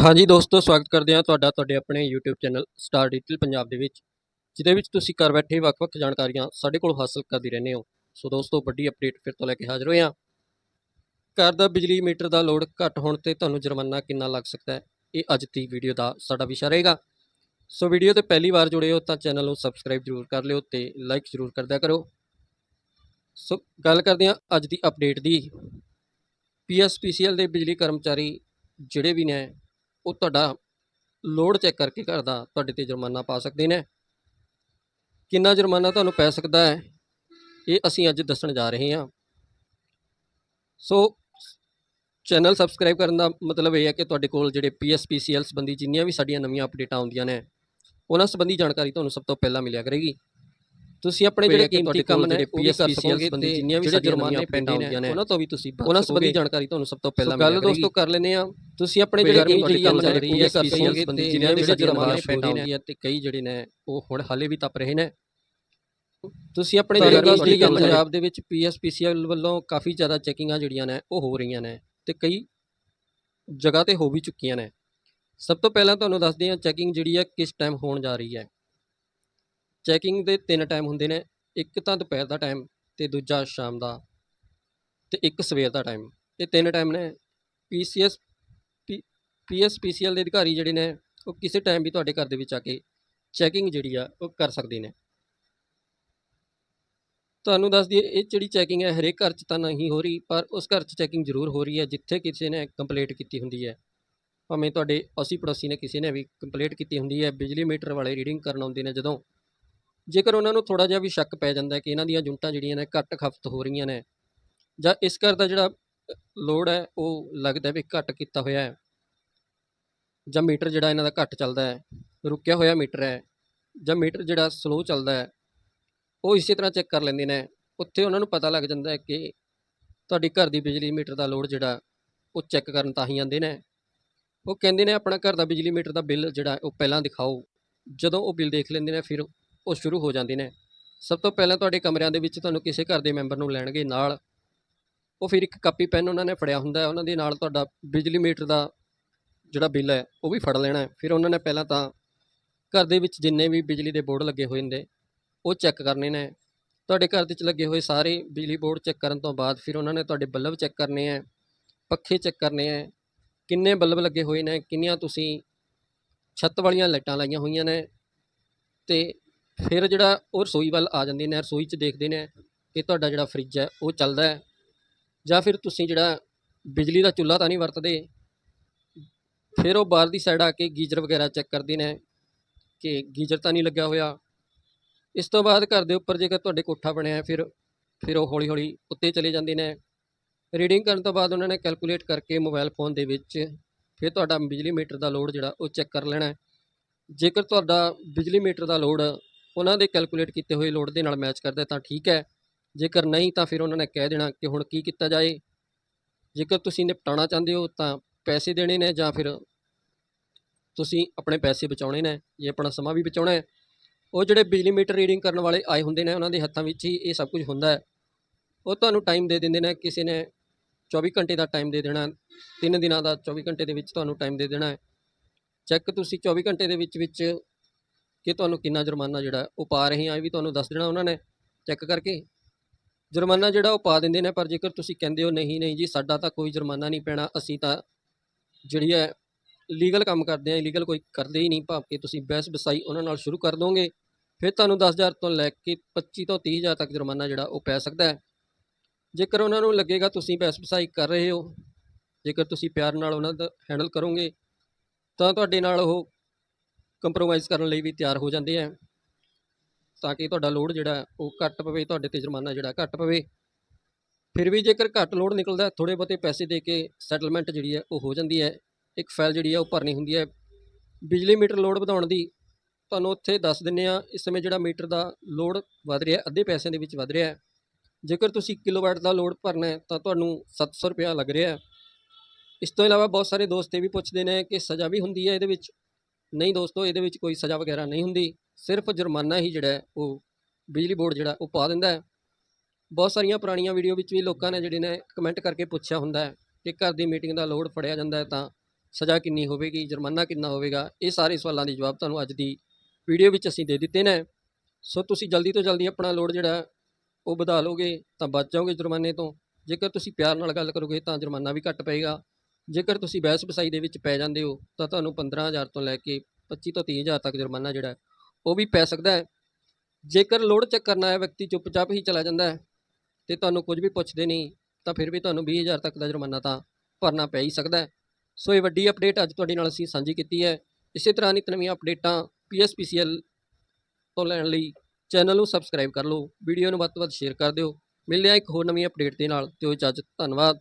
ਹਾਂਜੀ ਦੋਸਤੋ, ਸਵਾਗਤ ਕਰਦੇ ਹਾਂ ਤੁਹਾਡਾ, ਤੁਹਾਡੇ ਆਪਣੇ YouTube channel Star Digital Punjab ਦੇ ਵਿੱਚ, ਜਿਹਦੇ ਵਿੱਚ ਤੁਸੀਂ ਘਰ ਬੈਠੇ ਵੱਖ-ਵੱਖ ਜਾਣਕਾਰੀਆਂ ਸਾਡੇ ਕੋਲ ਹਾਸਲ ਕਰਦੇ ਰਹਿੰਦੇ ਹੋ। ਸੋ ਦੋਸਤੋ, ਵੱਡੀ ਅਪਡੇਟ ਫਿਰ ਤੋਂ ਲੈ ਕੇ ਹਾਜ਼ਰ ਹੋਏ ਹਾਂ। ਘਰ ਦਾ ਬਿਜਲੀ ਮੀਟਰ ਦਾ ਲੋਡ ਘੱਟ ਹੋਣ ਤੇ ਤੁਹਾਨੂੰ ਜੁਰਮਾਨਾ ਕਿੰਨਾ ਲੱਗ ਸਕਦਾ ਹੈ, ਇਹ ਅੱਜ ਦੀ ਵੀਡੀਓ ਦਾ ਸਾਡਾ ਵਿਸ਼ਾ ਰਹੇਗਾ। ਸੋ ਵੀਡੀਓ ਤੇ ਪਹਿਲੀ ਵਾਰ ਜੁੜੇ ਹੋ ਤਾਂ ਚੈਨਲ ਨੂੰ ਸਬਸਕ੍ਰਾਈਬ ਜ਼ਰੂਰ ਕਰ ਲਿਓ ਤੇ ਲਾਈਕ ਜ਼ਰੂਰ ਕਰਦਿਆ ਕਰੋ। ਸੋ ਗੱਲ ਕਰਦੇ ਹਾਂ ਅੱਜ ਦੀ ਅਪਡੇਟ ਦੀ। ਪੀਐਸਪੀਸੀਐਲ ਦੇ ਬਿਜਲੀ ਕਰਮਚਾਰੀ ਜਿਹੜੇ ਵੀ ਨੇ ਉਹ ਤੁਹਾਡਾ ਲੋਡ ਚੈੱਕ ਕਰਕੇ ਘਰ ਦਾ ਤੁਹਾਡੇ ਤੇ ਜੁਰਮਾਨਾ ਪਾ ਸਕਦੇ ਨੇ। ਕਿੰਨਾ ਜੁਰਮਾਨਾ ਤੁਹਾਨੂੰ ਪੈ ਸਕਦਾ ਹੈ ਇਹ ਅਸੀਂ ਅੱਜ ਦੱਸਣ ਜਾ ਰਹੇ ਹਾਂ। ਸੋ ਚੈਨਲ ਸਬਸਕ੍ਰਾਈਬ ਕਰਨ ਦਾ ਮਤਲਬ ਇਹ ਹੈ ਕਿ ਤੁਹਾਡੇ ਕੋਲ ਜਿਹੜੇ ਪੀਐਸਪੀਸੀਐਲ ਸੰਬੰਧੀ ਜਿੰਨੀਆਂ ਵੀ ਸਾਡੀਆਂ ਨਵੀਆਂ ਅਪਡੇਟਾਂ ਆਉਂਦੀਆਂ ਨੇ ਉਹਨਾਂ ਸੰਬੰਧੀ ਜਾਣਕਾਰੀ ਤੁਹਾਨੂੰ ਸਭ ਤੋਂ ਪਹਿਲਾਂ ਮਿਲਿਆ ਕਰੇਗੀ। ਤੁਸੀਂ ਆਪਣੇ ਜਿਹੜੇ ਕੀਮਤੀ ਕੰਮ ਨੇ ਪੀਐਸਪੀਸੀਐਲ ਸੰਬੰਧੀ ਜਿੰਨੀਆਂ ਵੀ ਸਾਡੀਆਂ ਨਵੀਆਂ ਅਪਡੇਟਾਂ ਆਉਂਦੀਆਂ ਨੇ ਉਹਨਾਂ ਤੋਂ ਵੀ ਤੁਸੀਂ ਉਹਨਾਂ ਸੰਬੰਧੀ ਜਾਣਕਾਰੀ ਤੁਹਾਨੂੰ ਸਭ ਤੋਂ ਪਹਿਲਾਂ ਗੱਲ ਦੋਸਤੋ ਕਰ ਲੈਨੇ ਆ ਤੁਸੀਂ ਆਪਣੇ ਜਿਹੜੇ ਕੰਮ ਚੱਲ ਰਹੀ ਹੈ ਪੀਐਸਪੀਸੀਐਲ ਸੰਬੰਧੀ ਜਿੰਨੀਆਂ ਵੀ ਸਾਡੀਆਂ ਨਵੀਆਂ ਅਪਡੇਟਾਂ ਆਉਂਦੀਆਂ ਤੇ ਕਈ ਜਿਹੜੇ ਨੇ ਉਹ ਹੁਣ ਹਾਲੇ ਵੀ ਤਪ ਰਹੇ ਨੇ। ਤੁਸੀਂ ਆਪਣੇ ਜਿਹੜੇ ਕੀਮਤੀ ਕੰਮ ਪੰਜਾਬ ਦੇ ਵਿੱਚ ਪੀਐਸਪੀਸੀਐਲ ਵੱਲੋਂ ਕਾਫੀ ਜ਼ਿਆਦਾ ਚੈਕਿੰਗਾਂ ਜਿਹੜੀਆਂ ਨੇ ਉਹ ਹੋ ਰਹੀਆਂ ਨੇ ਤੇ ਕਈ ਜਗ੍ਹਾ ਤੇ ਹੋ ਵੀ ਚੁੱਕੀਆਂ ਨੇ। ਸਭ ਤੋਂ ਪਹਿਲਾਂ ਤੁਹਾਨੂੰ ਦੱਸਦੇ ਹਾਂ ਚੈਕਿੰਗ ਜਿਹੜੀ ਹੈ ਕਿਸ ਟਾਈਮ ਹੋਣ ਜਾ ਰਹੀ ਹੈ। ਚੈਕਿੰਗ ਦੇ ਤਿੰਨ ਟਾਈਮ ਹੁੰਦੇ ਨੇ ਇੱਕ ਤਾਂ ਦੁਪਹਿਰ ਦਾ ਟਾਈਮ ਤੇ ਦੂਜਾ ਸ਼ਾਮ ਦਾ ਤੇ ਇੱਕ ਸਵੇਰ ਦਾ ਟਾਈਮ ਇਹ ਤਿੰਨ ਟਾਈਮ ਨੇ। ਪੀਸੀਐਸ ਪੀਐਸਪੀਸੀਐਲ ਦੇ ਅਧਿਕਾਰੀ ਜਿਹੜੇ ਨੇ, ਉਹ ਕਿਸੇ ਟਾਈਮ ਵੀ ਤੁਹਾਡੇ ਘਰ ਦੇ ਵਿੱਚ ਆ ਕੇ ਚੈਕਿੰਗ ਜਿਹੜੀ ਆ, ਉਹ ਕਰ ਸਕਦੇ ਨੇ। ਤੁਹਾਨੂੰ ਦੱਸ ਦਈਏ, ਇਹ ਜਿਹੜੀ ਚੈਕਿੰਗ ਹੈ, ਹਰੇਕ ਘਰ 'ਚ ਤਾਂ ਨਹੀਂ ਹੋ ਰਹੀ, ਪਰ ਉਸ ਘਰ 'ਚ ਚੈਕਿੰਗ ਜ਼ਰੂਰ ਹੋ ਰਹੀ ਹੈ, ਜਿੱਥੇ ਕਿਸੇ ਨੇ ਕੰਪਲੇਂਟ ਕੀਤੀ ਹੁੰਦੀ ਹੈ। ਭਾਵੇਂ ਤੁਹਾਡੇ ਅਸੀਂ ਪੜੋਸੀ ਨੇ ਕਿਸੇ ਨੇ ਵੀ ਕੰਪਲੇਂਟ ਕੀਤੀ ਹੁੰਦੀ ਹੈ, ਬਿਜਲੀ ਮੀਟਰ ਵਾਲੇ ਰੀਡਿੰਗ ਕਰਨ ਆਉਂਦੇ ਨੇ ਜਦੋਂ। ਜੇਕਰ ਉਹਨਾਂ ਨੂੰ ਥੋੜਾ ਜਿਹਾ ਵੀ ਸ਼ੱਕ ਪੈ ਜਾਂਦਾ ਕਿ ਇਹਨਾਂ ਦੀਆਂ ਯੂਨਿਟਾਂ ਜਿਹੜੀਆਂ ਨੇ, ਘੱਟ ਖਪਤ ਹੋ ਰਹੀਆਂ ਨੇ, ਜਾਂ ਇਸ ਘਰ ਦਾ ਜਿਹੜਾ ਲੋਡ ਹੈ, ਉਹ ਲੱਗਦਾ ਵੀ ਘੱਟ ਕੀਤਾ ਹੋਇਆ ਹੈ। ਜਾਂ ਮੀਟਰ ਜਿਹੜਾ ਇਹਨਾਂ ਦਾ ਘੱਟ ਚੱਲਦਾ ਹੈ, ਰੁਕਿਆ ਹੋਇਆ ਮੀਟਰ ਹੈ ਜਾਂ ਮੀਟਰ ਜਿਹੜਾ ਸਲੋ ਚੱਲਦਾ ਹੈ, ਉਹ ਇਸੇ ਤਰ੍ਹਾਂ ਚੈੱਕ ਕਰ ਲੈਂਦੇ ਨੇ। ਉੱਥੇ ਉਹਨਾਂ ਨੂੰ ਪਤਾ ਲੱਗ ਜਾਂਦਾ ਹੈ ਕਿ ਤੁਹਾਡੀ ਘਰ ਦੀ ਬਿਜਲੀ ਮੀਟਰ ਦਾ ਲੋਡ ਜਿਹੜਾ, ਉਹ ਚੈੱਕ ਕਰਨ ਤਾਂ ਹੀ ਆਉਂਦੇ ਨੇ। ਉਹ ਕਹਿੰਦੇ ਨੇ ਆਪਣਾ ਘਰ ਦਾ ਬਿਜਲੀ ਮੀਟਰ ਦਾ ਬਿੱਲ ਜਿਹੜਾ ਉਹ ਪਹਿਲਾਂ ਦਿਖਾਓ। ਜਦੋਂ ਉਹ ਬਿੱਲ ਦੇਖ ਲੈਂਦੇ ਨੇ, ਫਿਰ ਉਹ ਸ਼ੁਰੂ ਹੋ ਜਾਂਦੇ ਨੇ। ਸਭ ਤੋਂ ਪਹਿਲਾਂ ਤੁਹਾਡੇ ਕਮਰਿਆਂ ਦੇ ਵਿੱਚ ਤੁਹਾਨੂੰ ਕਿਸੇ ਘਰ ਦੇ ਮੈਂਬਰ ਨੂੰ ਲੈਣਗੇ ਨਾਲ। ਉਹ ਫਿਰ ਇੱਕ ਕਾਪੀ ਪੈਨ ਉਹਨਾਂ ਨੇ ਫੜਿਆ ਹੁੰਦਾ ਉਹਨਾਂ ਦੇ ਨਾਲ ਤੁਹਾਡਾ ਬਿਜਲੀ ਮੀਟਰ ਦਾ ਜਿਹੜਾ ਬਿੱਲ ਹੈ, ਉਹ ਵੀ ਫੜ ਲੈਣਾ ਫਿਰ ਉਹਨਾਂ ਨੇ ਪਹਿਲਾਂ ਤਾਂ ਘਰ ਦੇ ਵਿੱਚ ਜਿੰਨੇ ਵੀ ਬਿਜਲੀ ਦੇ ਬੋਰਡ ਲੱਗੇ ਹੋਏ ਹੁੰਦੇ ਉਹ ਚੈੱਕ ਕਰਨੇ ਨੇ। ਤੁਹਾਡੇ ਘਰ ਦੇ ਵਿੱਚ ਲੱਗੇ ਹੋਏ ਸਾਰੇ ਬਿਜਲੀ ਬੋਰਡ ਚੈੱਕ ਕਰਨ ਤੋਂ ਬਾਅਦ ਫਿਰ ਉਹਨਾਂ ਨੇ ਤੁਹਾਡੇ ਬੱਲਬ ਚੈੱਕ ਕਰਨੇ ਹੈ, ਪੱਖੇ ਚੈੱਕ ਕਰਨੇ ਹੈ, ਕਿੰਨੇ ਬੱਲਬ ਲੱਗੇ ਹੋਏ ਨੇ, ਕਿੰਨੀਆਂ ਤੁਸੀਂ ਛੱਤ ਵਾਲੀਆਂ ਲਾਈਟਾਂ ਲਾਈਆਂ ਹੋਈਆਂ ਨੇ ਤੇ ਫਿਰ ਜਿਹੜਾ ਉਹ ਰਸੋਈ ਵੱਲ ਆ ਜਾਂਦੇ ਨੇ, ਰਸੋਈ 'ਚ ਦੇਖਦੇ ਨੇ ਕਿ ਤੁਹਾਡਾ ਜਿਹੜਾ ਫਰਿੱਜ ਹੈ, ਉਹ ਚੱਲਦਾ ਹੈ। ਜਾਂ ਫਿਰ ਤੁਸੀਂ ਜਿਹੜਾ ਬਿਜਲੀ ਦਾ ਚੁੱਲ੍ਹਾ ਤਾਂ ਨਹੀਂ ਵਰਤਦੇ ਫਿਰ ਉਹ ਬਾਹਰ ਦੀ ਸਾਈਡ ਆ ਕੇ ਗੀਜ਼ਰ ਵਗੈਰਾ ਚੈੱਕ ਕਰਦੇ ਨੇ ਕਿ ਗੀਜ਼ਰ ਤਾਂ ਨਹੀਂ ਲੱਗਿਆ ਹੋਇਆ। ਇਸ ਤੋਂ ਬਾਅਦ ਘਰ ਦੇ ਉੱਪਰ ਜੇਕਰ ਤੁਹਾਡੇ ਕੋਠਾ ਬਣਿਆ ਹੈ, ਫਿਰ ਫਿਰ ਉਹ ਹੌਲੀ ਹੌਲੀ ਉੱਤੇ ਚਲੇ ਜਾਂਦੇ ਨੇ। ਰੀਡਿੰਗ ਕਰਨ ਤੋਂ ਬਾਅਦ ਉਹਨਾਂ ਨੇ ਕੈਲਕੂਲੇਟ ਕਰਕੇ ਮੋਬਾਈਲ ਫੋਨ ਦੇ ਵਿੱਚ ਫਿਰ ਤੁਹਾਡਾ ਬਿਜਲੀ ਮੀਟਰ ਦਾ ਲੋਡ ਜਿਹੜਾ ਉਹ ਚੈੱਕ ਕਰ ਲੈਣਾ ਜੇਕਰ ਤੁਹਾਡਾ ਬਿਜਲੀ ਮੀਟਰ ਦਾ ਲੋਡ ਉਹਨਾਂ ਦੇ ਕੈਲਕੂਲੇਟ ਕੀਤੇ ਹੋਏ ਲੋਡ ਦੇ ਨਾਲ ਮੈਚ ਕਰਦਾ ਤਾਂ ਠੀਕ ਹੈ। ਜੇਕਰ ਨਹੀਂ ਤਾਂ ਫਿਰ ਉਹਨਾਂ ਨੇ ਕਹਿ ਦੇਣਾ ਕਿ ਹੁਣ ਕੀ ਕੀਤਾ ਜਾਏ। ਜੇਕਰ ਤੁਸੀਂ ਨਿਪਟਾਉਣਾ ਚਾਹੁੰਦੇ ਹੋ ਤਾਂ ਪੈਸੇ ਦੇਣੇ ਨੇ ਜਾਂ ਫਿਰ ਤੁਸੀਂ ਆਪਣੇ ਪੈਸੇ ਬਚਾਉਣੇ ਨੇ, ਜੇ ਆਪਣਾ ਸਮਾਂ ਵੀ ਬਚਾਉਣਾ ਹੈ। ਉਹ ਜਿਹੜੇ ਬਿਜਲੀ ਮੀਟਰ ਰੀਡਿੰਗ ਕਰਨ ਵਾਲੇ ਆਏ ਹੁੰਦੇ ਨੇ, ਉਹਨਾਂ ਦੇ ਹੱਥਾਂ ਵਿੱਚ ਹੀ ਇਹ ਸਭ ਕੁਝ ਹੁੰਦਾ ਹੈ। ਉਹ ਤੁਹਾਨੂੰ ਟਾਈਮ ਦੇ ਦਿੰਦੇ ਨੇ, ਕਿਸੇ ਨੇ 24 ਘੰਟੇ ਦਾ ਟਾਈਮ ਦੇ ਦੇਣਾ, ਤਿੰਨ ਦਿਨਾਂ ਦਾ 24 ਘੰਟੇ ਦੇ ਵਿੱਚ ਤੁਹਾਨੂੰ ਟਾਈਮ ਦੇ ਦੇਣਾ ਹੈ। ਚੈੱਕ ਤੁਸੀਂ 24 ਘੰਟੇ ਦੇ ਵਿੱਚ ਵਿੱਚ ਕਿ ਤੁਹਾਨੂੰ ਕਿੰਨਾ ਜੁਰਮਾਨਾ ਜਿਹੜਾ ਉਹ ਪਾ ਰਹੇ ਆ, ਇਹ ਵੀ ਤੁਹਾਨੂੰ ਦੱਸ ਦੇਣਾ ਉਹਨਾਂ ਨੇ, ਚੈੱਕ ਕਰਕੇ। ਜੁਰਮਾਨਾ ਜਿਹੜਾ ਉਹ ਪਾ ਦਿੰਦੇ ਨੇ, ਪਰ ਜੇਕਰ ਤੁਸੀਂ ਕਹਿੰਦੇ ਹੋ, ਨਹੀਂ ਨਹੀਂ ਜੀ, ਸਾਡਾ ਤਾਂ ਕੋਈ ਜੁਰਮਾਨਾ ਨਹੀਂ ਪੈਣਾ, ਅਸੀਂ ਤਾਂ ਜਿਹੜੀ ਹੈ ਲੀਗਲ ਕੰਮ ਕਰਦੇ ਆ ਇਲੀਗਲ ਕੋਈ ਕਰਦੇ ਹੀ ਨਹੀਂ, ਭਾਵ ਕਿ ਤੁਸੀਂ ਬਹਿਸ ਬਸਾਈ ਉਹਨਾਂ ਨਾਲ ਸ਼ੁਰੂ ਕਰ ਦੋਗੇ, ਫਿਰ ਤੁਹਾਨੂੰ 10000 ਤੋਂ ਲੈ ਕੇ 25 ਤੋਂ 30000 ਤੱਕ ਜੁਰਮਾਨਾ ਜਿਹੜਾ ਉਹ ਪੈ ਸਕਦਾ ਹੈ। ਜੇਕਰ ਉਹਨਾਂ ਨੂੰ ਲੱਗੇਗਾ ਤੁਸੀਂ ਬਹਿਸ ਬਸਾਈ ਕਰ ਰਹੇ ਹੋ, ਜੇਕਰ ਤੁਸੀਂ ਪਿਆਰ ਨਾਲ ਉਹਨਾਂ ਦਾ ਹੈਂਡਲ ਕਰੋਗੇ, ਤਾਂ ਤੁਹਾਡੇ ਨਾਲ ਉਹ ਕੰਪਰੋਮਾਈਜ਼ ਕਰਨ ਲਈ ਵੀ ਤਿਆਰ ਹੋ ਜਾਂਦੇ ਆ ਤਾਂ ਕਿ ਤੁਹਾਡਾ ਲੋਡ ਜਿਹੜਾ ਉਹ ਘੱਟ ਪਵੇ, ਤੁਹਾਡੇ ਤੇ ਜੁਰਮਾਨਾ ਜਿਹੜਾ ਘੱਟ ਪਵੇ। ਫਿਰ ਵੀ ਜੇਕਰ ਘੱਟ ਲੋਡ ਨਿਕਲਦਾ ਥੋੜੇ ਬਹੁਤੇ ਪੈਸੇ ਦੇ ਕੇ ਸੈਟਲਮੈਂਟ ਜਿਹੜੀ ਹੈ, ਉਹ ਹੋ ਜਾਂਦੀ ਹੈ। ਇੱਕ ਫਾਈਲ ਜਿਹੜੀ ਹੈ, ਉਹ ਭਰਨੀ ਹੁੰਦੀ ਹੈ। ਬਿਜਲੀ ਮੀਟਰ ਲੋਡ ਵਧਾਉਣ ਦੀ ਤੁਹਾਨੂੰ ਉੱਥੇ ਦੱਸ ਦਿੰਨੇ ਆ ਇਸ ਸਮੇਂ ਜਿਹੜਾ ਮੀਟਰ ਦਾ ਲੋਡ ਵਧ ਰਿਹਾ, ਅੱਧੇ ਪੈਸਿਆਂ ਦੇ ਵਿੱਚ ਵਧ ਰਿਹਾ ਜੇਕਰ ਤੁਸੀਂ ਕਿਲੋਵਾਟ ਦਾ ਲੋਡ ਭਰਨਾ ਹੈ, ਤਾਂ ਤੁਹਾਨੂੰ 700 ਰੁਪਇਆ ਲੱਗ ਰਿਹਾ ਇਸ ਤੋਂ ਇਲਾਵਾ ਬਹੁਤ ਸਾਰੇ ਦੋਸਤ ਇਹ ਵੀ ਪੁੱਛਦੇ ਨੇ ਕਿ ਸਜ਼ਾ ਵੀ ਹੁੰਦੀ ਹੈ ਇਹਦੇ ਵਿੱਚ? ਨਹੀਂ ਦੋਸਤੋ, ਇਹਦੇ ਵਿੱਚ ਕੋਈ ਸਜ਼ਾ ਵਗੈਰਾ ਨਹੀਂ ਹੁੰਦੀ। ਸਿਰਫ ਜੁਰਮਾਨਾ ਹੀ ਜਿਹੜਾ ਉਹ ਬਿਜਲੀ ਬੋਰਡ ਜਿਹੜਾ, ਉਹ ਪਾ ਦਿੰਦਾ ਹੈ। ਬਹੁਤ ਸਾਰੀਆਂ ਪੁਰਾਣੀਆਂ ਵੀਡੀਓ ਵਿੱਚ ਵੀ ਲੋਕਾਂ ਨੇ ਜਿਹੜੇ ਨੇ ਕਮੈਂਟ ਕਰਕੇ ਪੁੱਛਿਆ ਹੁੰਦਾ ਹੈ ਕਿ ਘਰ ਦੀ ਮੀਟਿੰਗ ਦਾ ਲੋਡ ਫੜਿਆ ਜਾਂਦਾ ਹੈ ਤਾਂ ਸਜ਼ਾ ਕਿੰਨੀ ਹੋਵੇਗੀ, ਜੁਰਮਾਨਾ ਕਿੰਨਾ ਹੋਵੇਗਾ, ਇਹ ਸਾਰੇ ਸਵਾਲਾਂ ਦੇ ਜਵਾਬ ਤੁਹਾਨੂੰ ਅੱਜ ਦੀ ਵੀਡੀਓ ਵਿੱਚ ਅਸੀਂ ਦੇ ਦਿੱਤੇ ਨੇ। ਸੋ ਤੁਸੀਂ ਜਲਦੀ ਤੋਂ ਜਲਦੀ ਆਪਣਾ ਲੋਡ ਜਿਹੜਾ ਉਹ ਵਧਾ ਲਓਗੇ ਤਾਂ ਬਚ ਜਾਓਗੇ ਜੁਰਮਾਨੇ ਤੋਂ। ਜੇਕਰ ਤੁਸੀਂ ਪਿਆਰ ਨਾਲ ਗੱਲ ਕਰੋਗੇ ਤਾਂ ਜੁਰਮਾਨਾ ਵੀ ਘੱਟ ਪਏਗਾ। ਜੇਕਰ ਤੁਸੀਂ ਬਹਿਸ ਬਸਾਈ ਦੇ ਵਿੱਚ ਪੈ ਜਾਂਦੇ ਹੋ ਤਾਂ ਤੁਹਾਨੂੰ 15000 ਤੋਂ ਲੈ ਕੇ 25 ਤੋਂ 30000 ਤੱਕ ਜੁਰਮਾਨਾ ਜਿਹੜਾ ਉਹ ਵੀ ਪੈ ਸਕਦਾ ਹੈ। ਜੇਕਰ ਲੋਡ ਚੈੱਕ ਕਰਨਾ ਹੈ ਵਿਅਕਤੀ ਚੁੱਪਚਾਪ ਹੀ ਚਲਾ ਜਾਂਦਾ ਹੈ ਤੇ ਤੁਹਾਨੂੰ ਕੁਝ ਵੀ ਪੁੱਛਦੇ ਨਹੀਂ, ਤਾਂ ਫਿਰ ਵੀ ਤੁਹਾਨੂੰ 20000 ਤੱਕ ਦਾ ਜੁਰਮਾਨਾ ਤਾਂ ਭਰਨਾ ਪੈ ਹੀ ਸਕਦਾ ਸੋ ਇਹ ਵੱਡੀ ਅਪਡੇਟ ਅੱਜ ਤੁਹਾਡੇ ਨਾਲ ਅਸੀਂ ਸਾਂਝੀ ਕੀਤੀ ਹੈ। ਇਸੇ ਤਰ੍ਹਾਂ ਨਿਤ ਨਵੀਆਂ ਅਪਡੇਟਾਂ ਪੀਐਸਪੀਸੀਐਲ ਤੋਂ ਲੈਣ ਲਈ ਚੈਨਲ ਨੂੰ ਸਬਸਕ੍ਰਾਈਬ ਕਰ ਲਓ ਵੀਡੀਓ ਨੂੰ ਵੱਧ ਤੋਂ ਵੱਧ ਸ਼ੇਅਰ ਕਰ ਦਿਓ। ਮਿਲਦੇ ਹਾਂ ਇੱਕ ਹੋਰ ਨਵੀਂ ਅਪਡੇਟ ਦੇ ਨਾਲ, ਤੇ ਉਹ ਇਜਾਜ਼ਤ ਧੰਨਵਾਦ।